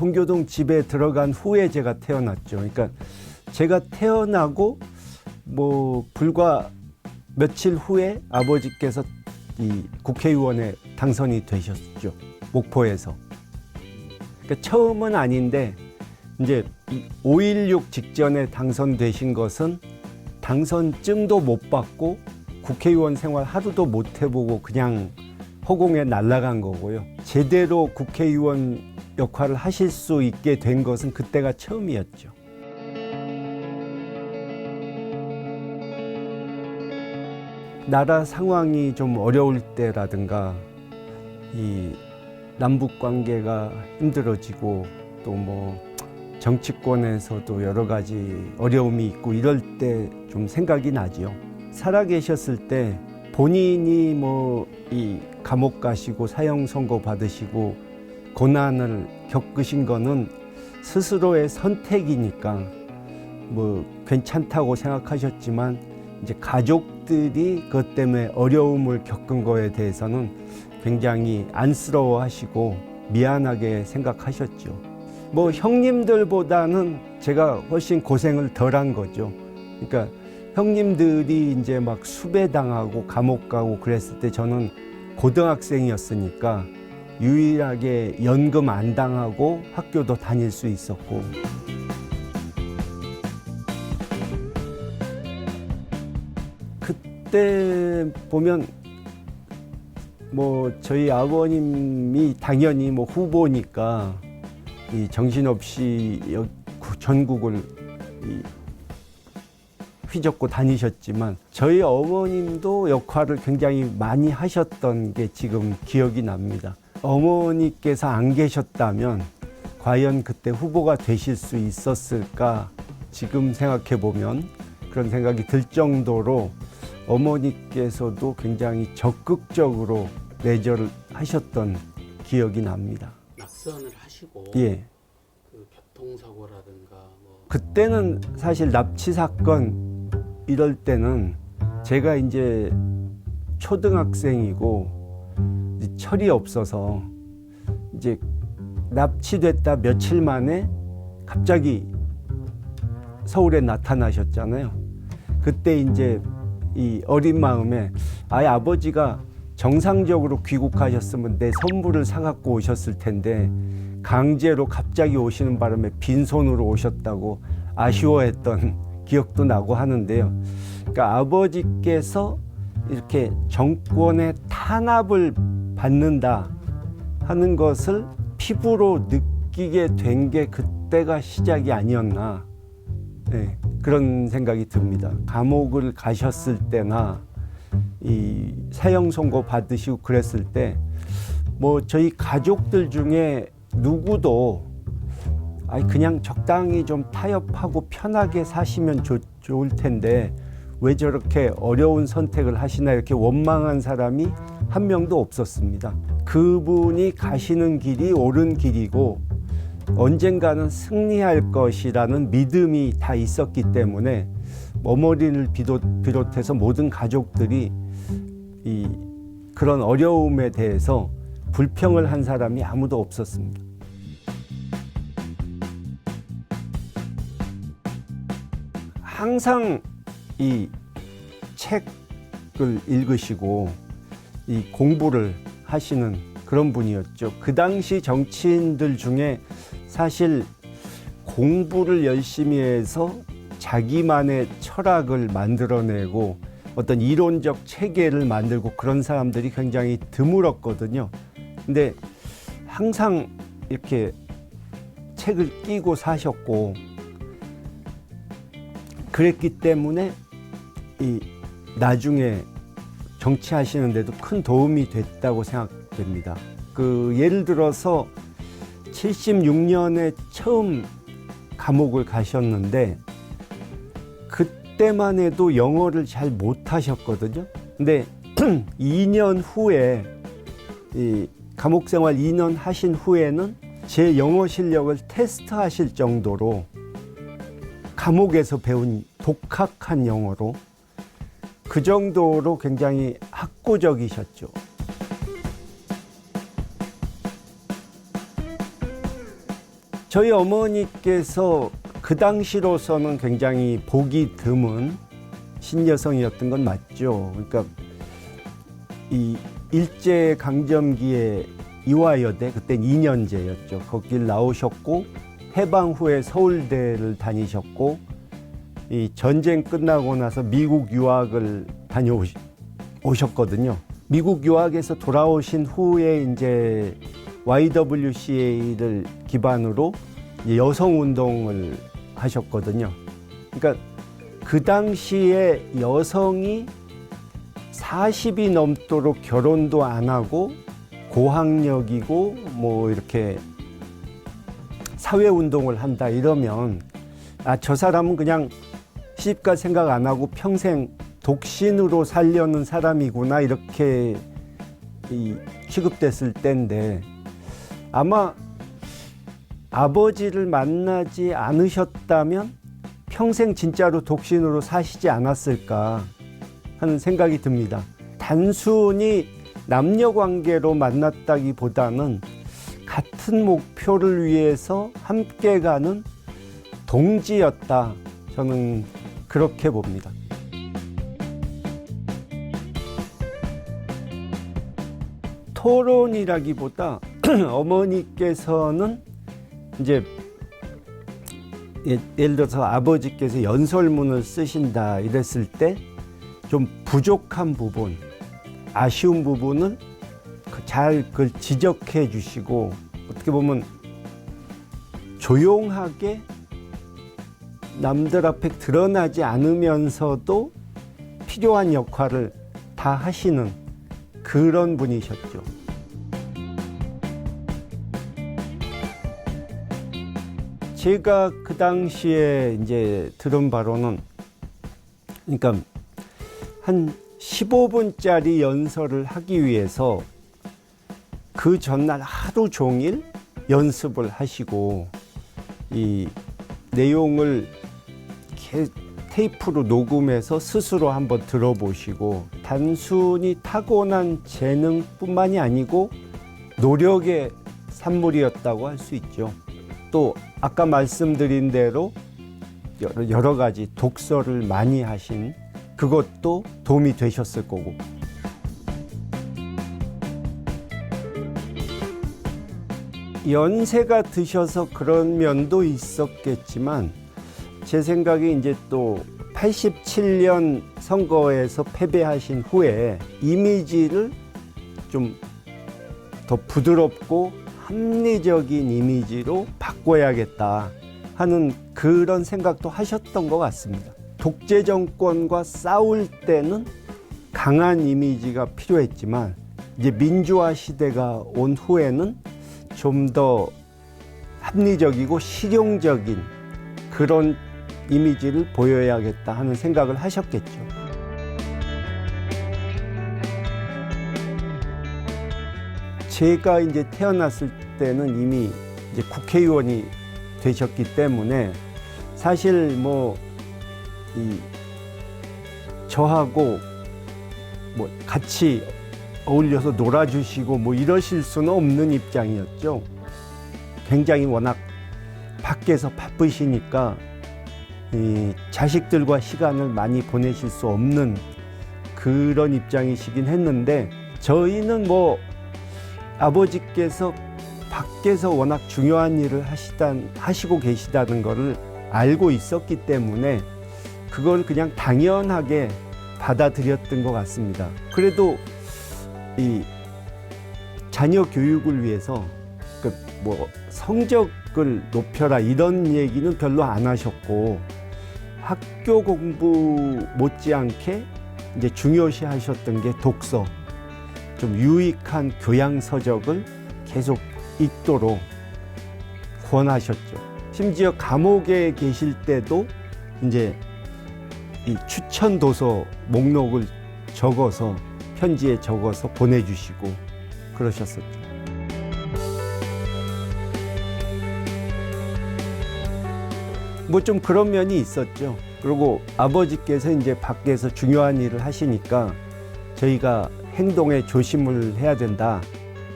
동교동 집에 들어간 후에 제가 태어났죠. 그러니까 제가 태어나고 뭐 불과 며칠 후에 아버지께서 이 국회의원에 당선이 되셨죠. 목포에서. 그러니까 처음은 아닌데 이제 5.16 직전에 당선되신 것은 당선증도 못 받고 국회의원 생활 하루도 못 해보고 그냥 허공에 날아간 거고요. 제대로 국회의원 역할을 하실 수 있게 된 것은 그때가 처음이었죠. 나라 상황이 좀 어려울 때라든가 이 남북 관계가 힘들어지고 또 뭐 정치권에서도 여러 가지 어려움이 있고 이럴 때 좀 생각이 나지요. 살아 계셨을 때 본인이 뭐 이 감옥 가시고 사형 선고 받으시고 고난을 겪으신 거는 스스로의 선택이니까 뭐 괜찮다고 생각하셨지만 이제 가족들이 그것 때문에 어려움을 겪은 거에 대해서는 굉장히 안쓰러워 하시고 미안하게 생각하셨죠. 뭐 형님들보다는 제가 훨씬 고생을 덜 한 거죠. 그러니까 형님들이 이제 막 수배당하고 감옥 가고 그랬을 때 저는 고등학생이었으니까 유일하게 연금 안 당하고 학교도 다닐 수 있었고 그때 보면 뭐 저희 아버님이 당연히 뭐 후보니까 이 정신없이 전국을 이 휘젓고 다니셨지만 저희 어머님도 역할을 굉장히 많이 하셨던 게 지금 기억이 납니다. 어머니께서 안 계셨다면 과연 그때 후보가 되실 수 있었을까 지금 생각해 보면 그런 생각이 들 정도로 어머니께서도 굉장히 적극적으로 내절을 하셨던 기억이 납니다. 낙선을 하시고 예. 그 교통사고라든가 뭐 그때는 사실 납치 사건 이럴 때는 제가 이제 초등학생이고 철이 없어서 이제 납치됐다 며칠 만에 갑자기 서울에 나타나셨잖아요. 그때 이제 이 어린 마음에 아예 아버지가 정상적으로 귀국하셨으면 내 선물을 사갖고 오셨을 텐데 강제로 갑자기 오시는 바람에 빈손으로 오셨다고 아쉬워했던 기억도 나고 하는데요. 그러니까 아버지께서 이렇게 정권의 탄압을 받는다 하는 것을 피부로 느끼게 된 게 그때가 시작이 아니었나 네, 그런 생각이 듭니다. 감옥을 가셨을 때나 이 사형 선고 받으시고 그랬을 때 뭐 저희 가족들 중에 누구도 아니 그냥 적당히 좀 타협하고 편하게 사시면 좋, 좋을 텐데 왜 저렇게 어려운 선택을 하시나 이렇게 원망한 사람이 한 명도 없었습니다. 그분이 가시는 길이 옳은 길이고 언젠가는 승리할 것이라는 믿음이 다 있었기 때문에 어머니를 비롯, 비롯해서 모든 가족들이 이 그런 어려움에 대해서 불평을 한 사람이 아무도 없었습니다. 항상 이 책을 읽으시고 이 공부를 하시는 그런 분이었죠. 그 당시 정치인들 중에 사실 공부를 열심히 해서 자기만의 철학을 만들어내고 어떤 이론적 체계를 만들고 그런 사람들이 굉장히 드물었거든요. 근데 항상 이렇게 책을 끼고 사셨고 그랬기 때문에 이 나중에 정치하시는데도 큰 도움이 됐다고 생각됩니다. 그 예를 들어서 76년에 처음 감옥을 가셨는데 그때만 해도 영어를 잘 못하셨거든요. 근데 2년 후에 이 감옥 생활 2년 하신 후에는 제 영어 실력을 테스트하실 정도로 감옥에서 배운 독학한 영어로 그 정도로 굉장히 학구적이셨죠. 저희 어머니께서 그 당시로서는 굉장히 보기 드문 신여성이었던 건 맞죠. 그러니까 이 일제 강점기에 이화여대 그땐 2년제였죠. 거길 나오셨고 해방 후에 서울대를 다니셨고 이 전쟁 끝나고 나서 미국 유학을 다녀오셨거든요. 미국 유학에서 돌아오신 후에 이제 YWCA를 기반으로 여성 운동을 하셨거든요. 그러니까 그 당시에 여성이 40이 넘도록 결혼도 안 하고 고학력이고 뭐 이렇게 사회 운동을 한다 이러면 아 저 사람은 그냥 시집갈 생각 안 하고 평생 독신으로 살려는 사람이구나 이렇게 이 취급됐을 때인데 아마 아버지를 만나지 않으셨다면 평생 진짜로 독신으로 사시지 않았을까 하는 생각이 듭니다. 단순히 남녀 관계로 만났다기 보다는 같은 목표를 위해서 함께 가는 동지였다. 저는 그렇게 봅니다. 토론이라기보다 어머니께서는 이제 예- 예를 들어서 아버지께서 연설문을 쓰신다 이랬을 때 좀 부족한 부분, 아쉬운 부분을 그잘 그걸 지적해 주시고 어떻게 보면 조용하게 남들 앞에 드러나지 않으면서도 필요한 역할을 다 하시는 그런 분이셨죠. 제가 그 당시에 이제 들은 바로는 그러니까 한 15분짜리 연설을 하기 위해서 그 전날 하루 종일 연습을 하시고 이 내용을 게- 테이프로 녹음해서 스스로 한번 들어보시고 단순히 타고난 재능뿐만이 아니고 노력의 산물이었다고 할 수 있죠. 또 아까 말씀드린 대로 여러, 가지 독서를 많이 하신 그것도 도움이 되셨을 거고 연세가 드셔서 그런 면도 있었겠지만 제 생각에 이제 또 87년 선거에서 패배하신 후에 이미지를 좀 더 부드럽고 합리적인 이미지로 바꿔야겠다 하는 그런 생각도 하셨던 것 같습니다. 독재 정권과 싸울 때는 강한 이미지가 필요했지만 이제 민주화 시대가 온 후에는 좀 더 합리적이고 실용적인 그런 이미지를 보여야겠다 하는 생각을 하셨겠죠. 제가 이제 태어났을 때는 이미 이제 국회의원이 되셨기 때문에 사실 뭐 이 저하고 뭐 같이 어울려서 놀아주시고 뭐 이러실 수는 없는 입장이었죠. 굉장히 워낙 밖에서 바쁘시니까 이 자식들과 시간을 많이 보내실 수 없는 그런 입장이시긴 했는데 저희는 뭐 아버지께서 밖에서 워낙 중요한 일을 하시단 하시고 계시다는 것을 알고 있었기 때문에 그걸 그냥 당연하게 받아들였던 것 같습니다. 그래도 이 자녀 교육을 위해서 그 뭐 성적을 높여라 이런 얘기는 별로 안 하셨고 학교 공부 못지않게 이제 중요시 하셨던 게 독서 좀 유익한 교양 서적을 계속 읽도록 권하셨죠. 심지어 감옥에 계실 때도 이제 이 추천 도서 목록을 적어서 편지에 적어서 보내주시고 그러셨었죠. 뭐 좀 그런 면이 있었죠. 그리고 아버지께서 이제 밖에서 중요한 일을 하시니까 저희가 행동에 조심을 해야 된다.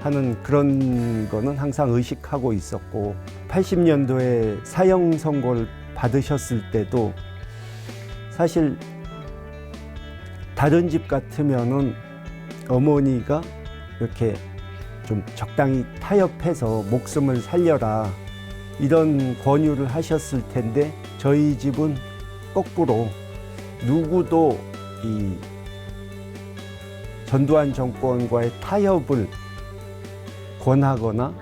하는 그런 거는 항상 의식하고 있었고 80년도에 사형 선고를 받으셨을 때도 사실 다른 집 같으면은 어머니가 이렇게 좀 적당히 타협해서 목숨을 살려라 이런 권유를 하셨을 텐데 저희 집은 거꾸로 누구도 이 전두환 정권과의 타협을 권하거나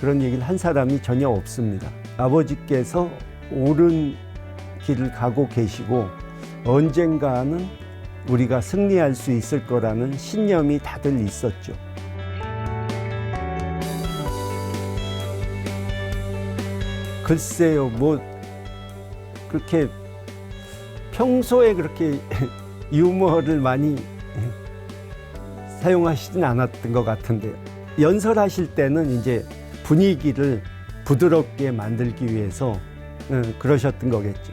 그런 얘기를 한 사람이 전혀 없습니다. 아버지께서 옳은 길을 가고 계시고 언젠가는 우리가 승리할 수 있을 거라는 신념이 다들 있었죠. 글쎄요, 뭐 그렇게 평소에 그렇게 유머를 많이 사용하시진 않았던 것 같은데요. 연설하실 때는 이제 분위기를 부드럽게 만들기 위해서 음, 그러셨던 거겠죠.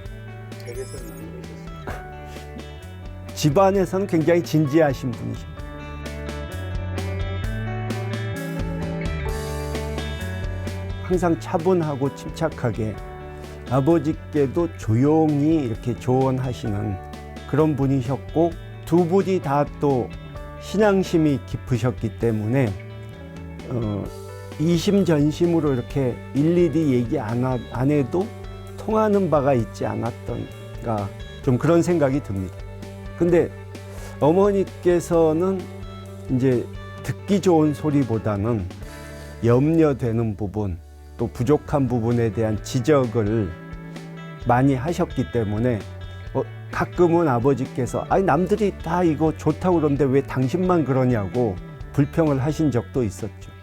집안에서는 굉장히 진지하신 분이십니다. 항상 차분하고 침착하게 아버지께도 조용히 이렇게 조언하시는 그런 분이셨고 두 분이 다 또 신앙심이 깊으셨기 때문에 어, 이심전심으로 이렇게 일일이 얘기 안, 하- 안 해도 통하는 바가 있지 않았던가 좀 그런 생각이 듭니다. 근데 어머니께서는 이제 듣기 좋은 소리보다는 염려되는 부분 또 부족한 부분에 대한 지적을 많이 하셨기 때문에 어, 가끔은 아버지께서 아니 남들이 다 이거 좋다고 그러는데 왜 당신만 그러냐고 불평을 하신 적도 있었죠.